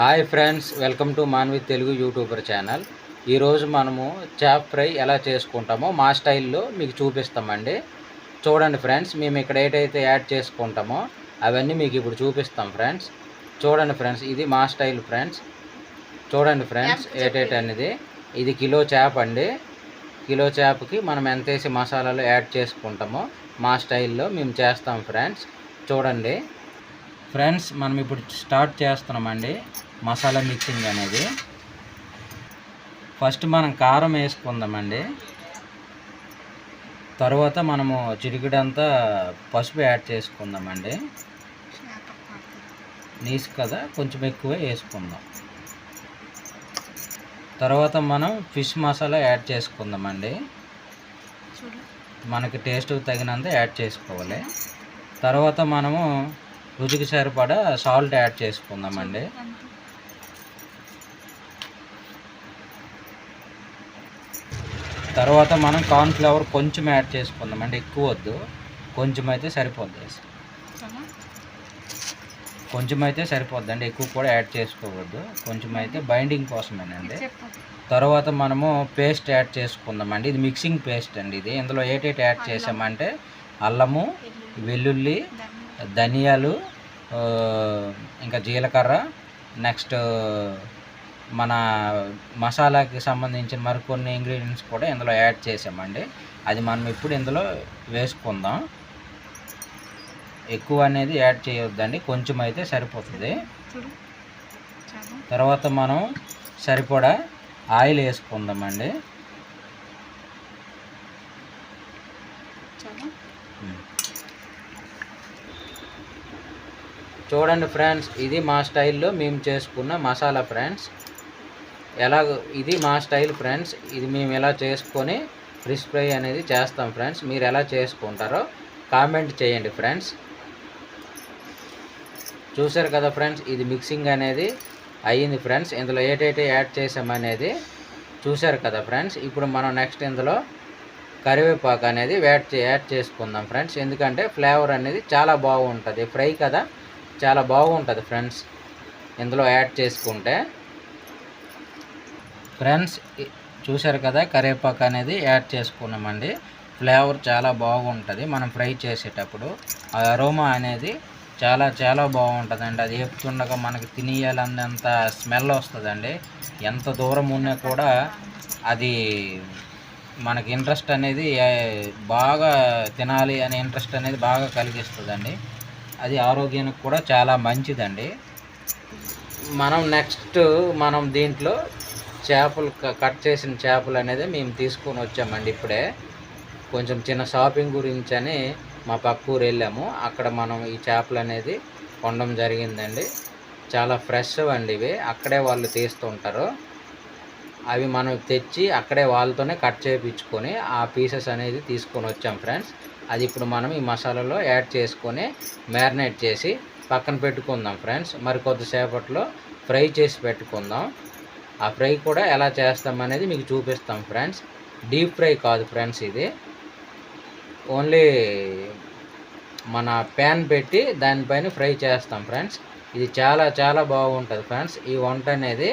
Hi friends welcome to Manvi Telugu YouTuber channel. ఈరోజు మనము chop fry ఎలా చేసుకుంటామో మా స్టైల్లో మీకు చూపిస్తామండి. చూడండి ఫ్రెండ్స్ మేము ఇక్కడ ఏటైతే యాడ్ చేసుకుంటామో అవన్నీ మీకు ఇప్పుడు చూపిస్తాం ఫ్రెండ్స్. చూడండి ఫ్రెండ్స్ ఇది మా స్టైల్ ఫ్రెండ్స్. చూడండి ఫ్రెండ్స్ ఏటేటి అనేది ఇది కిలో చేప అండి. కిలో చేపకి మనం ఎంత వేసి మసాలాలు యాడ్ చేసుకుంటామో మా స్టైల్లో మేము చేస్తాం ఫ్రెండ్స్. చూడండి. ఫ్రెండ్స్ మనం ఇప్పుడు స్టార్ట్ చేస్తున్నామండి. మసాలా మిక్సింగ్ అనేది. ఫస్ట్ మనం కారం వేసుకుందామండి. తర్వాత మనము చిటికెడంతా పసుపు యాడ్ చేసుకుందామండి. నీసు కదా కొంచెం ఎక్కువ వేసుకుందాం. తర్వాత మనం ఫిష్ మసాలా యాడ్ చేసుకుందామండి. మనకి టేస్ట్ తగినంత యాడ్ చేసుకోవాలి. తర్వాత మనము రుచికి సరిపడా సాల్ట్ యాడ్ చేసుకుందామండి. తర్వాత మనం కార్న్ఫ్లవర్ కొంచెం యాడ్ చేసుకుందామండి ఎక్కువ వద్దు. కొంచెం అయితే సరిపోద్ది కొంచెం అయితే సరిపోద్దండి ఎక్కువ కూడా యాడ్ చేసుకోవద్దు. కొంచెం అయితే బైండింగ్ కోసమేనండి తర్వాత మనము పేస్ట్ యాడ్ చేసుకుందామండి ఇది మిక్సింగ్ పేస్ట్ అండి ఇది. ఇందులో ఏటేటి యాడ్ చేసామంటే అల్లము వెల్లుల్లి ధనియాలు ఇంకా జీలకర్ర నెక్స్ట్ మన మసాలాకి సంబంధించిన మరికొన్ని ఇంగ్రీడియంట్స్ కూడా ఇందులో యాడ్ చేసామండి. అది మనం ఇప్పుడు ఇందులో వేసుకుందాం. ఎక్కువ అనేది యాడ్ చేయొద్దండి. కొంచెం అయితే సరిపోతుంది. తర్వాత మనం సరిపడా ఆయిల్ వేసుకుందామండి. చూడండి ఫ్రెండ్స్ ఇది మా స్టైల్లో మేము చేసుకున్న మసాలా ఫ్రెండ్స్. ఎలా ఇది మా స్టైల్ ఫ్రెండ్స్. ఇది మేము ఎలా చేసుకొని ఫిష్ ఫ్రై అనేది చేస్తాం ఫ్రెండ్స్. మీరు ఎలా చేసుకుంటారో కామెంట్ చేయండి ఫ్రెండ్స్. చూసారు కదా ఫ్రెండ్స్ ఇది మిక్సింగ్ అనేది అయ్యింది ఫ్రెండ్స్. ఇందులో ఏటైతే యాడ్ చేసామనేది చూసారు కదా ఫ్రెండ్స్. ఇప్పుడు మనం నెక్స్ట్ ఇందులో కరివేపాకు అనేది యాడ్ చే యాడ్ చేసుకుందాం ఫ్రెండ్స్. ఎందుకంటే ఫ్లేవర్ అనేది చాలా బాగుంటుంది. ఫ్రై కదా చాలా బాగుంటుంది ఫ్రెండ్స్. ఇందులో యాడ్ చేసుకుంటే ఫ్రెండ్స్ చూశారు కదా కరివేపాకు అనేది యాడ్ చేసుకున్నామండి. ఫ్లేవర్ చాలా బాగుంటుంది మనం ఫ్రై చేసేటప్పుడు. ఆ అరోమా అనేది చాలా చాలా బాగుంటుందండి. అది చెప్తుండగా మనకి తినేయాలన్నంత స్మెల్ వస్తుందండి. ఎంత దూరం ఉన్నా కూడా అది మనకి ఇంట్రెస్ట్ అనేది బాగా తినాలి అనే ఇంట్రెస్ట్ అనేది బాగా కలిగిస్తుందండి. అది ఆరోగ్యానికి కూడా చాలా మంచిదండి. మనం నెక్స్ట్ మనం దీంట్లో చేపలు కట్ చేసిన చేపలు అనేది మేము తీసుకొని వచ్చామండి ఇప్పుడే. కొంచెం చిన్న షాపింగ్ గురించి అని మా పక్క ఊరు వెళ్ళాము. అక్కడ మనం ఈ చేపలు అనేది కొనడం జరిగిందండి. చాలా ఫ్రెష్ అండి ఇవి. అక్కడే వాళ్ళు తీస్తుంటారు. అవి మనం తెచ్చి అక్కడే వాళ్ళతోనే కట్ చేయించుకొని ఆ పీసెస్ అనేది తీసుకొని వచ్చాం ఫ్రెండ్స్. అది ఇప్పుడు మనం ఈ మసాలాలో యాడ్ చేసుకొని మ్యారినేట్ చేసి పక్కన పెట్టుకుందాం ఫ్రెండ్స్. మరి కొద్దిసేపట్లో ఫ్రై చేసి పెట్టుకుందాం. ఆ ఫ్రై కూడా ఎలా చేస్తాం అనేది మీకు చూపిస్తాం ఫ్రెండ్స్. డీప్ ఫ్రై కాదు ఫ్రెండ్స్ ఇది. ఓన్లీ మన ప్యాన్ పెట్టి దానిపైన ఫ్రై చేస్తాం ఫ్రెండ్స్. ఇది చాలా చాలా బాగుంటుంది ఫ్రెండ్స్. ఈ వంట అనేది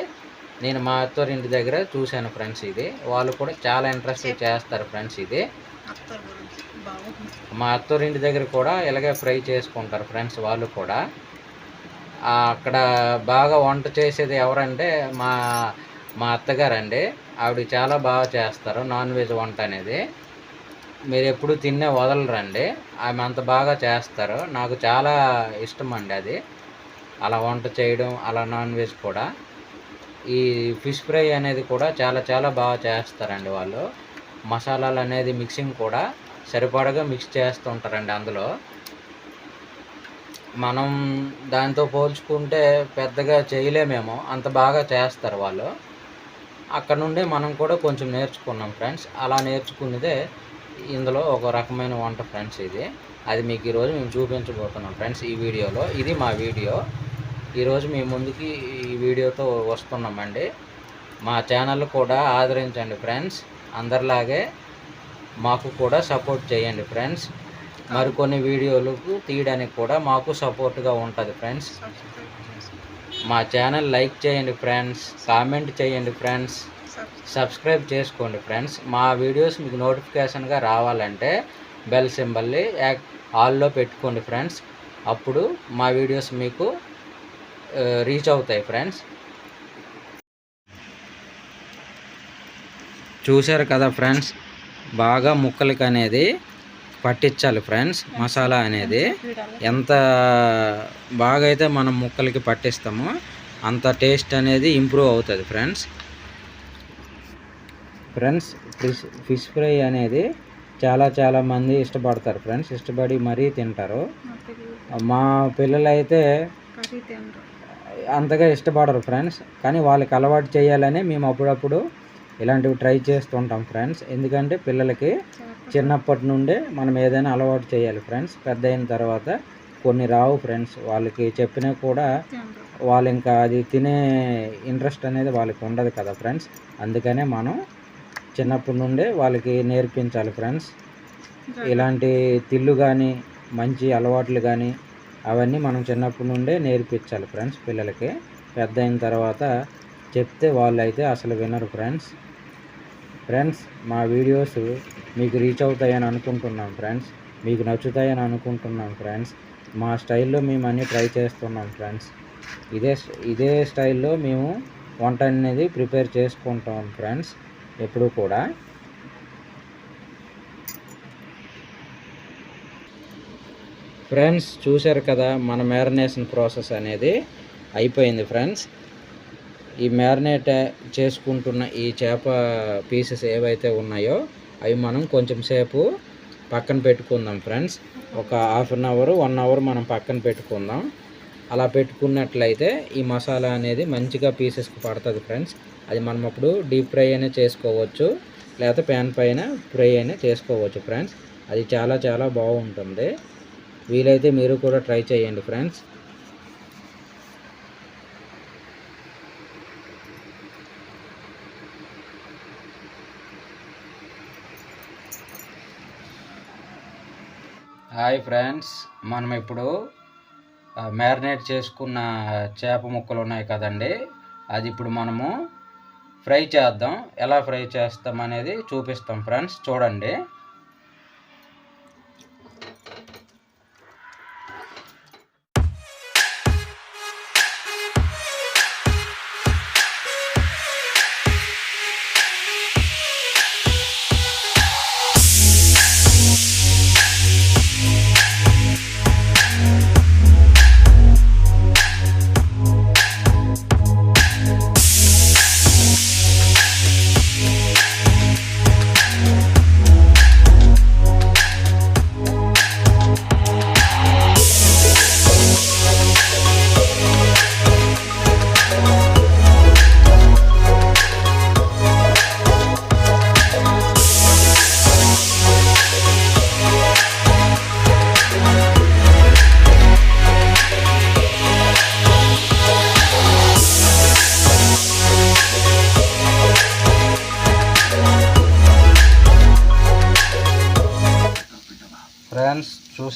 నేను మా అత్తోరింటి దగ్గర చూశాను ఫ్రెండ్స్ ఇది. వాళ్ళు కూడా చాలా ఇంట్రెస్ట్ చేస్తారు ఫ్రెండ్స్ ఇది. మా అత్తోరింటి దగ్గర కూడా ఇలాగే ఫ్రై చేసుకుంటారు ఫ్రెండ్స్ వాళ్ళు కూడా. అక్కడ బాగా వంట చేసేది ఎవరంటే మా మా అత్తగారండి. ఆవిడ చాలా బాగా చేస్తారు నాన్ వెజ్ వంట అనేది. మీరు ఎప్పుడు తిన్నే వదలరండి. ఆమె అంత బాగా చేస్తారు. నాకు చాలా ఇష్టం అండి అది. అలా వంట చేయడం అలా నాన్ వెజ్ కూడా. ఈ ఫిష్ ఫ్రై అనేది కూడా చాలా చాలా బాగా చేస్తారండి వాళ్ళు. మసాలాలు అనేది మిక్సింగ్ కూడా సరిపడగా మిక్స్ చేస్తుంటారండి అందులో. మనం దాంతో పోల్చుకుంటే పెద్దగా చేయలేమేమో అంత బాగా చేస్తారు వాళ్ళు. అక్కడ నుండే మనం కూడా కొంచెం నేర్చుకున్నాం ఫ్రెండ్స్. అలా నేర్చుకున్నదే ఇందులో ఒక రకమైన వంట ఫ్రెండ్స్ ఇది. అది మీకు ఈరోజు మేము చూపించబోతున్నాం ఫ్రెండ్స్ ఈ వీడియోలో. ఇది మా వీడియో. ఈరోజు మీ ముందుకి ఈ వీడియోతో వస్తున్నామండి. మా ఛానల్ కూడా ఆదరించండి ఫ్రెండ్స్. అందరిలాగే మాకు కూడా సపోర్ట్ చేయండి ఫ్రెండ్స్. మరికొన్ని వీడియోలకు తీయడానికి కూడా మాకు సపోర్ట్గా ఉంటుంది ఫ్రెండ్స్. మా ఛానల్ లైక్ చేయండి ఫ్రెండ్స్ కామెంట్ చేయండి ఫ్రెండ్స్ సబ్స్క్రైబ్ చేసుకోండి ఫ్రెండ్స్. మా వీడియోస్ మీకు నోటిఫికేషన్గా రావాలంటే బెల్ సింబల్ని యాక్ ఆల్లో పెట్టుకోండి ఫ్రెండ్స్. అప్పుడు మా వీడియోస్ మీకు రీచ్ అవుతాయి ఫ్రెండ్స్. చూశారు కదా ఫ్రెండ్స్? బాగా ముక్కలకి అనేది పట్టించాలి ఫ్రెండ్స్ మసాలా అనేది. ఎంత బాగా అయితే మనం ముక్కలకి పట్టిస్తామో అంత టేస్ట్ అనేది ఇంప్రూవ్ అవుతుంది friends. Friends fish fish fry అనేది చాలా చాలా మంది ఇష్టపడతారు ఫ్రెండ్స్ ఇష్టపడి మరీ తింటారు. మా పిల్లలు అయితే అంతగా ఇష్టపడరు ఫ్రెండ్స్ కానీ వాళ్ళకి అలవాటు చేయాలని మేము అప్పుడప్పుడు ఇలాంటివి ట్రై చేస్తుంటాం ఫ్రెండ్స్. ఎందుకంటే పిల్లలకి చిన్నప్పటి నుండే మనం ఏదైనా అలవాటు చేయాలి ఫ్రెండ్స్. పెద్ద అయిన తర్వాత కొన్ని రావు ఫ్రెండ్స్. వాళ్ళకి చెప్పినా కూడా వాళ్ళు ఇంకా అది తినే ఇంట్రెస్ట్ అనేది వాళ్ళకి ఉండదు కదా ఫ్రెండ్స్. అందుకనే మనం చిన్నప్పటి నుండే వాళ్ళకి నేర్పించాలి ఫ్రెండ్స్. ఇలాంటి తిల్లు కానీ మంచి అలవాట్లు కానీ అవన్నీ మనం చిన్నప్పటి నుండే నేర్పించాలి ఫ్రెండ్స్ పిల్లలకి. పెద్ద అయిన తర్వాత చెప్తే వాళ్ళు అయితే అసలు వినరు ఫ్రెండ్స్. ఫ్రెండ్స్ మా వీడియోస్ మీకు రీచ్ అవుతాయని అనుకుంటున్నాం ఫ్రెండ్స్ మీకు నచ్చుతాయని అనుకుంటున్నాం ఫ్రెండ్స్ మా స్టైల్లో మేము అన్నీ ట్రై చేస్తున్నాం ఫ్రెండ్స్ ఇదే ఇదే స్టైల్లో మేము వంట అనేది ప్రిపేర్ చేసుకుంటాం ఫ్రెండ్స్ ఎప్పుడు కూడా. ఫ్రెండ్స్ చూశారు కదా మన మ్యారినేషన్ ప్రాసెస్ అనేది అయిపోయింది ఫ్రెండ్స్ ఈ మ్యారినేట్ చేసుకుంటున్న ఈ చేప పీసెస్ ఏవైతే ఉన్నాయో అవి మనం కొంచెం సేపు పక్కన పెట్టుకుందాం ఫ్రెండ్స్. ఒక half an hour one hour మనం పక్కన పెట్టుకుందాం. అలా పెట్టుకున్నట్లయితే ఈ మసాలా అనేది మంచిగా పీసెస్కి పడుతుంది ఫ్రెండ్స్. అది మనం అప్పుడు డీప్ ఫ్రై అయినా చేసుకోవచ్చు లేకపోతే ప్యాన్ పైన ఫ్రై అయినా చేసుకోవచ్చు ఫ్రెండ్స్. అది చాలా చాలా బాగుంటుంది. వీలైతే మీరు కూడా ట్రై చేయండి ఫ్రెండ్స్. హాయ్ ఫ్రెండ్స్ మనం ఇప్పుడు మ్యారినేట్ చేసుకున్న చేప ముక్కలు ఉన్నాయి కదండి. అది ఇప్పుడు మనము ఫ్రై చేద్దాం. ఎలా ఫ్రై చేస్తాం అనేది చూపిస్తాం ఫ్రెండ్స్ చూడండి.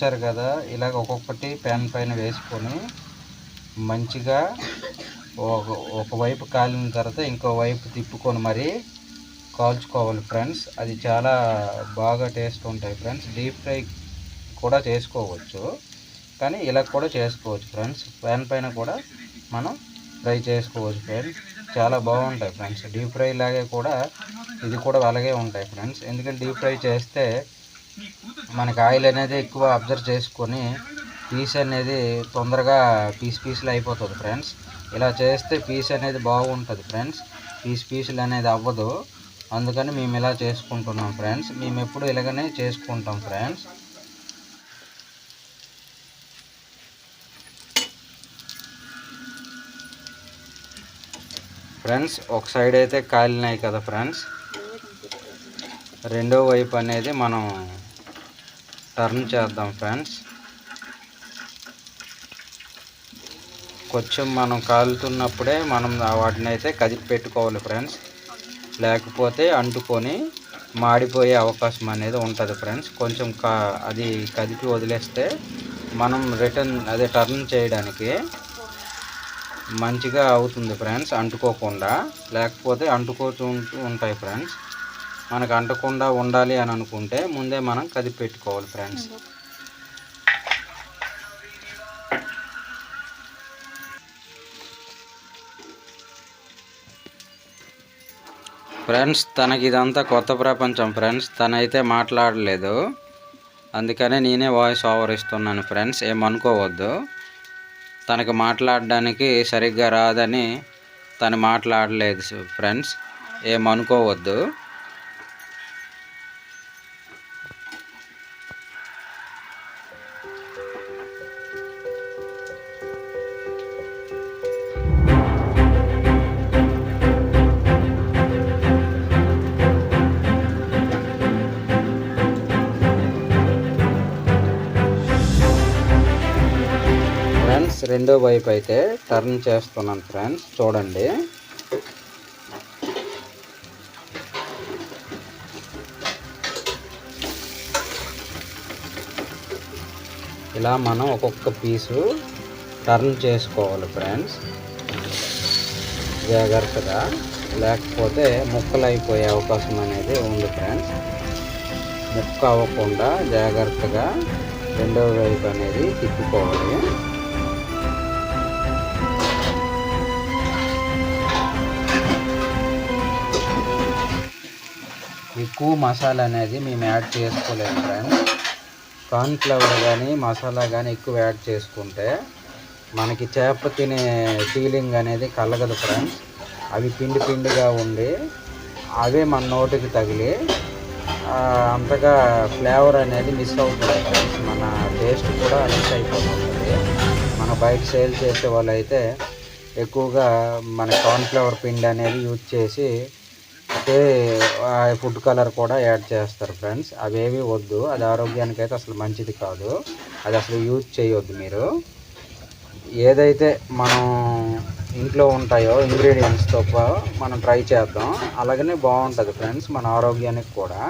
చూశారు కదా ఇలాగ ఒక్కొక్కటి ప్యాన్ పైన వేసుకొని మంచిగా ఒక ఒకవైపు కాలిన తర్వాత ఇంకో వైపు తిప్పుకొని మరి కాల్చుకోవాలి ఫ్రెండ్స్. అది చాలా బాగా టేస్ట్ ఉంటాయి ఫ్రెండ్స్. డీప్ ఫ్రై కూడా చేసుకోవచ్చు. కానీ ఇలా కూడా చేసుకోవచ్చు ఫ్రెండ్స్. ప్యాన్ పైన కూడా మనం ఫ్రై చేసుకోవచ్చు ఫ్రెండ్స్. చాలా బాగుంటాయి ఫ్రెండ్స్. డీప్ ఫ్రై లాగే కూడా ఇది కూడా అలాగే ఉంటాయి ఫ్రెండ్స్. ఎందుకంటే డీప్ ఫ్రై చేస్తే మనకి ఆయిల్ అనేది ఎక్కువ అబ్జర్వ్ చేసుకొని పీస్ అనేది తొందరగా పీస్ పీసులు అయిపోతుంది ఫ్రెండ్స్. ఇలా చేస్తే పీస్ అనేది బాగుంటుంది ఫ్రెండ్స్. పీస్ పీసులు అనేది అవ్వదు. అందుకని మేము ఇలా చేసుకుంటున్నాం ఫ్రెండ్స్. మేము ఎప్పుడు ఇలాగనే చేసుకుంటాం ఫ్రెండ్స్. ఫ్రెండ్స్ ఒక సైడ్ అయితే కాలినాయి కదా ఫ్రెండ్స్. రెండో వైపు అనేది మనం టర్న్ చేద్దాం ఫ్రెండ్స్ కొంచెం మనం కాలుతున్నప్పుడే మనం వాటిని అయితే కదిపి పెట్టుకోవాలి ఫ్రెండ్స్ లేకపోతే అంటుకొని మాడిపోయే అవకాశం అనేది ఉంటుంది ఫ్రెండ్స్ కొంచెం కా అది కదిపి వదిలేస్తే మనం రిటర్న్ అదే టర్న్ చేయడానికి మంచిగా అవుతుంది ఫ్రెండ్స్ అంటుకోకుండా. లేకపోతే అంటుకోతూ ఉంటూ ఉంటాయి ఫ్రెండ్స్ మనకు అంటకుండా ఉండాలి అని అనుకుంటే ముందే మనం కదిపి పెట్టుకోవాలి ఫ్రెండ్స్ ఫ్రెండ్స్ తనకి ఇదంతా కొత్త ప్రపంచం ఫ్రెండ్స్ తనైతే మాట్లాడలేదు. అందుకనే నేనే వాయిస్ ఓవర్ ఇస్తున్నాను ఫ్రెండ్స్ ఏమనుకోవద్దు. తనకు మాట్లాడడానికి సరిగ్గా రాదని తను మాట్లాడలేదు ఫ్రెండ్స్ ఏమనుకోవద్దు. రెండో వైపు అయితే టర్న్ చేస్తున్నాను ఫ్రెండ్స్ చూడండి. ఇలా మనం ఒక్కొక్క పీసు టర్న్ చేసుకోవాలి ఫ్రెండ్స్. జాగ్రత్తగా. లేకపోతే ముక్కలు అయిపోయే అవకాశం అనేది ఉంది ఫ్రెండ్స్. ముక్క అవ్వకుండా జాగ్రత్తగా రెండవ వైపు అనేది తిప్పుకోవాలి. ఎక్కువ మసాలా అనేది మేము యాడ్ చేసుకోలేము ఫ్రెండ్స్ కార్న్ఫ్లవర్ కానీ మసాలా కానీ ఎక్కువ యాడ్ చేసుకుంటే మనకి చేప తినే ఫీలింగ్ అనేది కలగదు ఫ్రెండ్స్ అవి పిండి పిండిగా ఉండి అవే మన నోటికి తగిలి అంతగా ఫ్లేవర్ అనేది మిస్ అవుతుంది ఫ్రెండ్స్ మన టేస్ట్ కూడా మిస్ అయిపోతుంది. మన బయట సేల్ చేసే వాళ్ళు అయితే ఎక్కువగా మన కార్న్ఫ్లవర్ పిండి అనేది యూజ్ చేసి అయితే ఫుడ్ కలర్ కూడా యాడ్ చేస్తారు ఫ్రెండ్స్. అవేవి వద్దు. అది ఆరోగ్యానికి అయితే అసలు మంచిది కాదు. అది అసలు యూజ్ చేయొద్దు మీరు. ఏదైతే మనం ఇంట్లో ఉంటాయో ఇంగ్రీడియంట్స్తో మనం ట్రై చేద్దాం. అలాగనే బాగుంటుంది ఫ్రెండ్స్ మన ఆరోగ్యానికి కూడా.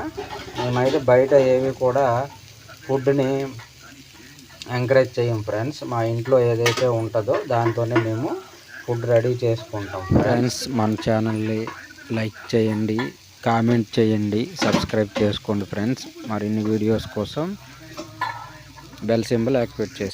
మేమైతే బయట ఏవి కూడా ఫుడ్ని ఎంకరేజ్ చేయం ఫ్రెండ్స్. మా ఇంట్లో ఏదైతే ఉంటుందో దాంతోనే మేము ఫుడ్ రెడీ చేసుకుంటాం ఫ్రెండ్స్ మన ఛానల్ని లైక్ చేయండి కామెంట్ చేయండి సబ్స్క్రైబ్ చేసుకోండి ఫ్రెండ్స్. మరిన్ని వీడియోస్ కోసం బెల్ సింబల్ యాక్టివేట్ చేసి